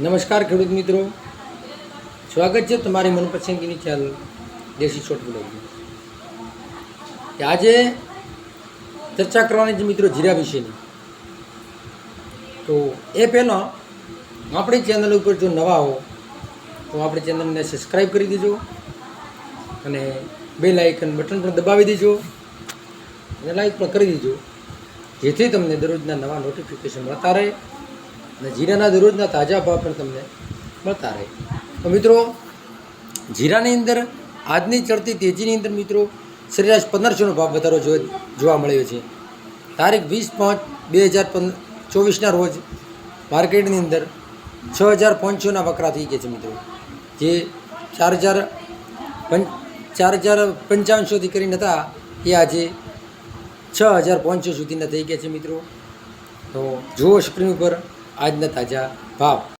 નમસ્કાર ખેડૂત મિત્રો. સ્વાગત છે તમારી મનપસંદગીની ચેનલ દેશી બ્લોગની કે આજે ચર્ચા કરવાની છે મિત્રો જીરા વિશેની. તો એ પહેલાં, આપણી ચેનલ ઉપર જો નવા હો, તો આપણી ચેનલને સબસ્ક્રાઈબ કરી દેજો અને બે લાઇકન બટન પણ દબાવી દેજો અને લાઇક પણ કરી દેજો. જેથી તમને દરરોજના નવા નોટિફિકેશન મળતા રહે. અને જીરાના દરરોજના તાજા ભાવ પણ તમને મળતા રહે. તો મિત્રો, જીરાની અંદર આજની ચડતી તેજીની અંદર મિત્રો સરેરાશ પંદરસોનો ભાવ વધારો જોવા મળ્યો છે. તારીખ વીસ પાંચ બે હજાર પંદર ચોવીસના રોજ માર્કેટની અંદર છ હજાર પાંચસોના વકરા થઈ ગયા છે મિત્રો. જે ચાર હજાર પંચ ચાર હજાર પંચાવનસોથી કરીને હતા, એ આજે છ હજાર પાંચસો સુધીના થઈ ગયા છે મિત્રો. તો જુઓ સ્ક્રીન ઉપર આજના તાજા ભાવ.